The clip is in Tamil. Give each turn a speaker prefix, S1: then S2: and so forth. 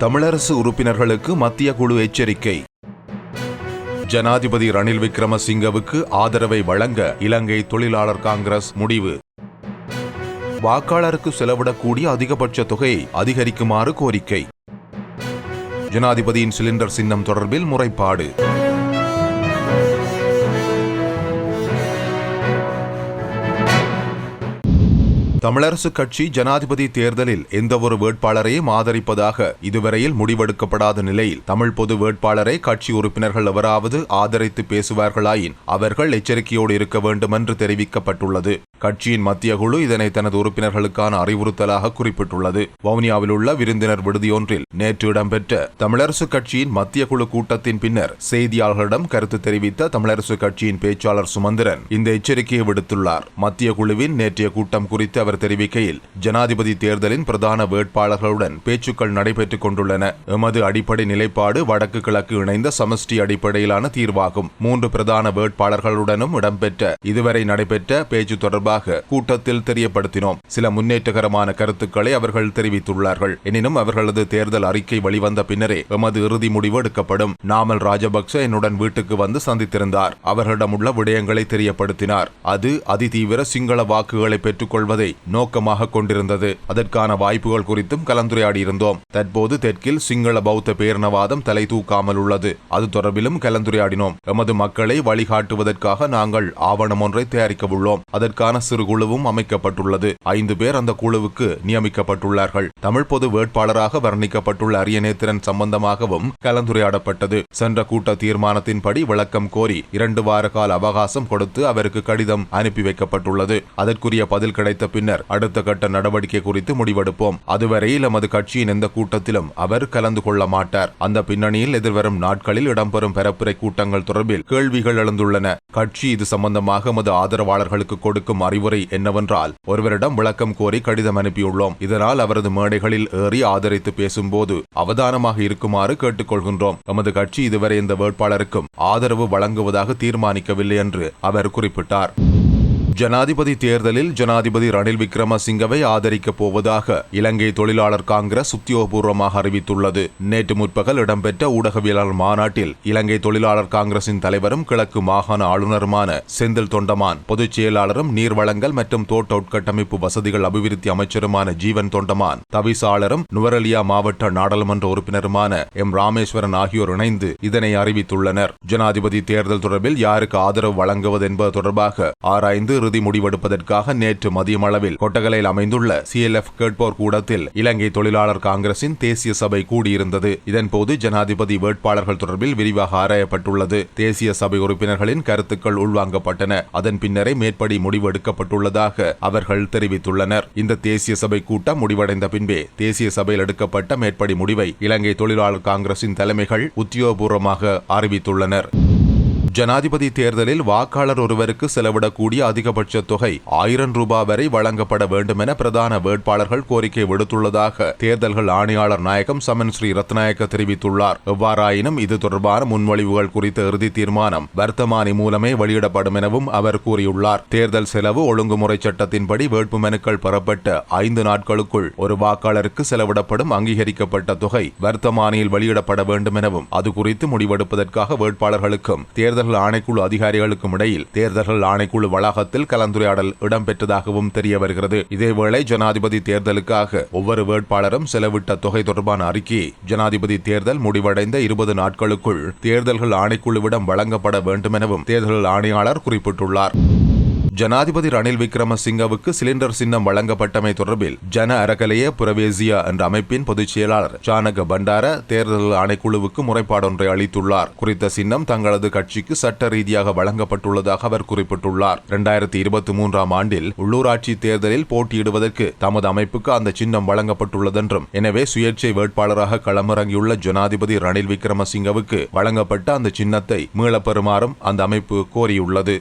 S1: தமிழரசு உறுப்பினர்களுக்கு மத்திய குழு எச்சரிக்கை. ஜனாதிபதி ரணில் விக்ரமசிங்கவுக்கு ஆதரவை வழங்க இலங்கை தொழிலாளர் காங்கிரஸ் முடிவு. வாக்காளருக்கு செலவிடக்கூடிய அதிகபட்ச தொகையை அதிகரிக்குமாறு கோரிக்கை. ஜனாதிபதியின் சிலிண்டர் சின்னம் தொடர்பில் முறைப்பாடு. தமிழரசுக் கட்சி ஜனாதிபதி தேர்தலில் எந்தவொரு வேட்பாளரையும் ஆதரிப்பதாக இதுவரையில் முடிவெடுக்கப்படாத நிலையில் தமிழ் பொது வேட்பாளரை கட்சி உறுப்பினர்கள் எவராவது ஆதரித்து பேசுவார்களாயின் அவர்கள் எச்சரிக்கையோடு இருக்க வேண்டும் என்று தெரிவிக்கப்பட்டுள்ளது. கட்சியின் மத்திய குழு இதனை தனது உறுப்பினர்களுக்கான அறிவுறுத்தலாக குறிப்பிட்டுள்ளது. வவுனியாவில் உள்ள விருந்தினர் விடுதியொன்றில் நேற்று இடம்பெற்ற தமிழரசு கட்சியின் மத்திய குழு கூட்டத்தின் பின்னர் செய்தியாளர்களிடம் கருத்து தெரிவித்த தமிழரசு கட்சியின் பேச்சாளர் சுமந்திரன் இந்த எச்சரிக்கையை விடுத்துள்ளார். மத்திய குழுவின் நேற்றைய கூட்டம் குறித்து அவர் தெரிவிக்கையில் ஜனாதிபதி தேர்தலின் பிரதான வேட்பாளர்களுடன் பேச்சுக்கள் நடைபெற்றுக் கொண்டுள்ளன. எமது அடிப்படை நிலைப்பாடு வடக்கு கிழக்கு இணைந்த சமஷ்டி அடிப்படையிலான தீர்வாகும். மூன்று பிரதான வேட்பாளர்களுடனும் இடம்பெற்ற இதுவரை நடைபெற்ற பேச்சு தொடர்பாக கூட்டத்தில் தெரியப்படுத்தினோம். சில முன்னேற்றகரமான கருத்துக்களை அவர்கள் தெரிவித்துள்ளார்கள். எனினும் அவர்களது தேர்தல் அறிக்கை வெளிவந்த பின்னரே எமது இறுதி முடிவு எடுக்கப்படும். நாமல் ராஜபக்ச என்னுடன் வீட்டுக்கு வந்து சந்தித்திருந்தார். அவர்களிடமுள்ள விடயங்களை தெரியப்படுத்தினார். அது அதிதீவிர சிங்கள வாக்குகளை பெற்றுக்கொள்வதை நோக்கமாக கொண்டிருந்தது. அதற்கான வாய்ப்புகள் குறித்தும் கலந்துரையாடியிருந்தோம். தற்போது தெற்கில் சிங்கள பௌத்த பேரணவாதம் தலை தூக்காமல் உள்ளது. அது தொடர்பிலும் கலந்துரையாடினோம். எமது மக்களை வழிகாட்டுவதற்காக நாங்கள் ஆவணம் ஒன்றை தயாரிக்க உள்ளோம். அதற்கான சிறு குழுவும் அமைக்கப்பட்டுள்ளது. ஐந்து பேர் அந்த குழுவுக்கு நியமிக்கப்பட்டுள்ளார்கள். தமிழ் பொது வேட்பாளராக வர்ணிக்கப்பட்டுள்ள அரியநேத்திரன் சம்பந்தமாகவும் கலந்துரையாடப்பட்டது. சென்ற கூட்ட தீர்மானத்தின்படி விளக்கம் கோரி இரண்டு வார கால அவகாசம் கொடுத்து அவருக்கு கடிதம் அனுப்பி வைக்கப்பட்டுள்ளது. அதற்குரிய பதில் கிடைத்த பின்னர் அடுத்த கட்ட நடவடிக்கை குறித்து முடிவெடுப்போம். அதுவரையில் எமது கட்சியின் எந்த கூட்டத்திலும் அவர் கலந்து கொள்ள மாட்டார். அந்த பின்னணியில் எதிர்வரும் நாட்களில் இடம்பெறும் பரப்புரை கூட்டங்கள் தொடர்பில் கேள்விகள் எழுந்துள்ளன. கட்சி இது சம்பந்தமாக எமது ஆதரவாளர்களுக்கு கொடுக்கும் அறிவுரை என்னவென்றால் ஒருவரிடம் விளக்கம் கோரி கடிதம் அனுப்பியுள்ளோம். இதனால் அவரது மேடைகளில் ஏறி ஆதரித்து பேசும்போது அவதானமாக இருக்குமாறு கேட்டுக்கொள்கின்றோம். எமது கட்சி இதுவரை இந்த வேட்பாளருக்கும் ஆதரவு வழங்குவதாக தீர்மானிக்கவில்லை என்று அவர் குறிப்பிட்டார். ஜனாதிபதி தேர்தலில் ஜனாதிபதி ரணில் விக்ரமசிங்கவை ஆதரிக்கப் போவதாக இலங்கை தொழிலாளர் காங்கிரஸ் உத்தியோகபூர்வமாக அறிவித்துள்ளது. நேற்று முற்பகல் இடம்பெற்ற ஊடகவியலாளர் மாநாட்டில் இலங்கை தொழிலாளர் காங்கிரசின் தலைவரும் கிழக்கு மாகாண ஆளுநருமான செந்தில் தொண்டமான் பொதுச் செயலாளரும் நீர்வளங்கள் மற்றும் தோட்ட உட்கட்டமைப்பு வசதிகள் அபிவிருத்தி அமைச்சருமான ஜீவன் தொண்டமான் தவிசாளரும் நுவரலியா மாவட்ட நாடாளுமன்ற உறுப்பினருமான எம் ராமேஸ்வரன் ஆகியோர் இணைந்து இதனை அறிவித்துள்ளனர். ஜனாதிபதி தேர்தல் தொடர்பில் யாருக்கு ஆதரவு வழங்குவது என்பது தொடர்பாக ஆராய்ந்து இறுதி முடிவெடுப்பதற்காக நேற்று மதியம் அளவில் கொட்டகலையில் அமைந்துள்ள சிஎல்எஃப் கேட்போர் கூடத்தில் இலங்கை தொழிலாளர் காங்கிரசின் தேசிய சபை கூடியிருந்தது. இதன்போது ஜனாதிபதி வேட்பாளர்கள் தொடர்பில் விரிவாக ஆராயப்பட்டுள்ளது. தேசிய சபை உறுப்பினர்களின் கருத்துக்கள் உள்வாங்கப்பட்டன. அதன் பின்னரே மேற்படி முடிவு எடுக்கப்பட்டுள்ளதாக அவர்கள் தெரிவித்துள்ளனர். இந்த தேசிய சபை கூட்டம் முடிவடைந்த பின்பே தேசிய சபையில் எடுக்கப்பட்ட மேற்படி முடிவை இலங்கை தொழிலாளர் காங்கிரசின் தலைமைகள் உத்தியோகபூர்வமாக அறிவித்துள்ளனர். ஜனாதிபதி தேர்தலில் வாக்காளர் ஒருவருக்கு செலவிடக்கூடிய அதிகபட்ச தொகை ஆயிரம் ரூபாய் வரை வழங்கப்பட வேண்டும் என பிரதான வேட்பாளர்கள் கோரிக்கை விடுத்துள்ளதாக தேர்தல்கள் ஆணையாளர் நாயகம் சமன் ஸ்ரீ ரத்நாயக்க தெரிவித்துள்ளார். எவ்வாறாயினும் இது தொடர்பான முன்மொழிவுகள் குறித்த இறுதி தீர்மானம் வர்த்தமானி மூலமே வெளியிடப்படும் எனவும் அவர் கூறியுள்ளார். தேர்தல் செலவு ஒழுங்குமுறை சட்டத்தின்படி வேட்புமனுக்கள் பெறப்பட்ட ஐந்து நாட்களுக்குள் ஒரு வாக்காளருக்கு செலவிடப்படும் அங்கீகரிக்கப்பட்ட தொகை வர்த்தமானியில் வெளியிடப்பட வேண்டும் எனவும் அது குறித்து முடிவெடுப்பதற்காக வேட்பாளர்களுக்கும் தேர்தல் தேர்தல்கள் ஆணைக்குழு அதிகாரிகளுக்கும் இடையில் தேர்தல்கள் ஆணைக்குழு வளாகத்தில் கலந்துரையாடல் இடம்பெற்றதாகவும் தெரிய வருகிறது. இதேவேளை ஜனாதிபதி தேர்தலுக்காக ஒவ்வொரு வேட்பாளரும் செலவிட்ட தொகை தொடர்பான அறிக்கையை ஜனாதிபதி தேர்தல் முடிவடைந்த இருபது நாட்களுக்குள் தேர்தல்கள் ஆணைக்குழுவிடம் வழங்கப்பட வேண்டும் எனவும் தேர்தல் ஆணையாளர் குறிப்பிட்டுள்ளார். ஜனாதிபதி ரணில் விக்ரமசிங்கவுக்கு சிலிண்டர் சின்னம் வழங்கப்பட்டமை தொடர்பில் ஜன அரகலைய புரவேசியா என்ற அமைப்பின் பொதுச் செயலாளர் சானக பண்டார தேர்தல் ஆணைக்குழுவுக்கு முறைப்பாடொன்றை அளித்துள்ளார். குறித்த சின்னம் தங்களது கட்சிக்கு சட்ட ரீதியாக வழங்கப்பட்டுள்ளதாக அவர் குறிப்பிட்டுள்ளார். இரண்டாயிரத்தி இருபத்தி மூன்றாம் ஆண்டில் உள்ளூராட்சி தேர்தலில் போட்டியிடுவதற்கு தமது அமைப்புக்கு அந்த சின்னம் வழங்கப்பட்டுள்ளதென்றும் எனவே சுயேட்சை வேட்பாளராக களமிறங்கியுள்ள ஜனாதிபதி ரணில் விக்ரமசிங்கவுக்கு வழங்கப்பட்ட அந்த சின்னத்தை மீளப்பெறுமாறும் அந்த அமைப்பு கோரியுள்ளது.